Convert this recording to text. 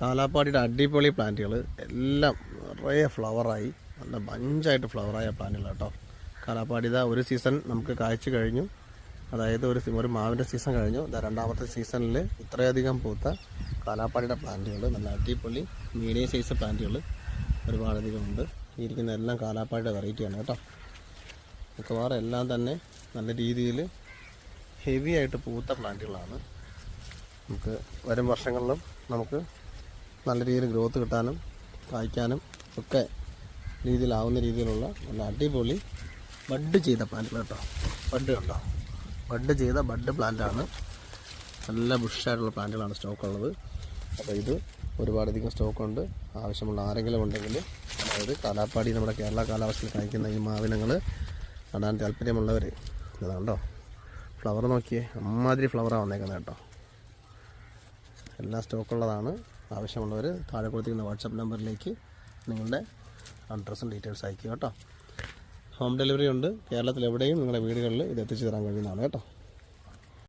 കാലാപ്പാടിയുടെ അടിപൊളി പ്ലാന്റുകൾ. എല്ലാം നിറയെ ഫ്ലവറായി. നല്ല ബഞ്ചായിട്ട് ഫ്ലവറായ പ്ലാന്റുകൾ കേട്ടോ. കാലാപ്പാടി ഇതാ ഒരു സീസൺ നമുക്ക് കാഴ്ച കഴിഞ്ഞു. അതായത് ഒരു ഒരു മാവിന്റെ സീസൺ കഴിഞ്ഞു. രണ്ടാമത്തെ സീസണിൽ ഇത്രയധികം പൂത്ത കാലാപ്പാടിയുടെ പ്ലാന്റുകൾ. നല്ല അടിപൊളി മീഡിയം സൈസ് പ്ലാന്റുകൾ ഒരുപാടധികം ഉണ്ട്. ഇരിക്കുന്ന എല്ലാം കാലാപ്പാടിയുടെ വെറൈറ്റിയാണ് കേട്ടോ. മിക്കവാറും എല്ലാം തന്നെ നല്ല രീതിയിൽ ഹെവി ആയിട്ട് പൂത്ത പ്ലാന്റുകളാണ്. നമുക്ക് വരും വർഷങ്ങളിലും നമുക്ക് നല്ല രീതിയിൽ ഗ്രോത്ത് കിട്ടാനും കായ്ക്കാനും ഒക്കെ രീതിയിലാവുന്ന രീതിയിലുള്ള നല്ല അടിപൊളി ബഡ് ചെയ്ത പ്ലാന്റുകൾ കേട്ടോ. ബഡ് ഉണ്ടോ ബഡ് ചെയ്ത ബഡ് പ്ലാന്റാണ് നല്ല ബുഷായിട്ടുള്ള പ്ലാന്റുകളാണ് സ്റ്റോക്ക് ഉള്ളത്. അപ്പോൾ ഇത് ഒരുപാടധികം സ്റ്റോക്കുണ്ട് ആവശ്യമുള്ള ആരെങ്കിലും ഉണ്ടെങ്കിൽ അതായത് കാലാപ്പാടി നമ്മുടെ കേരള കാലാവസ്ഥയിൽ കായ്ക്കുന്ന ഈ മാവിനങ്ങൾ കാണാൻ താല്പര്യമുള്ളവർ ഇതുണ്ടോ ഫ്ലവർ നോക്കിയേ. അമ്മാതിരി ഫ്ലവറാണ് വന്നേക്കുന്നത് കേട്ടോ. എല്ലാ സ്റ്റോക്കുള്ളതാണ്. ആവശ്യമുള്ളവർ താഴെ കൊടുത്തിരിക്കുന്ന വാട്സപ്പ് നമ്പറിലേക്ക് നിങ്ങളുടെ അഡ്രസ്സും ഡീറ്റെയിൽസ് അയക്കുക കേട്ടോ. ഹോം ഡെലിവറി ഉണ്ട്. കേരളത്തിൽ എവിടെയും നിങ്ങളുടെ വീടുകളിൽ ഇത് എത്തിച്ചു തരാൻ കഴിയുന്നതാണ് കേട്ടോ.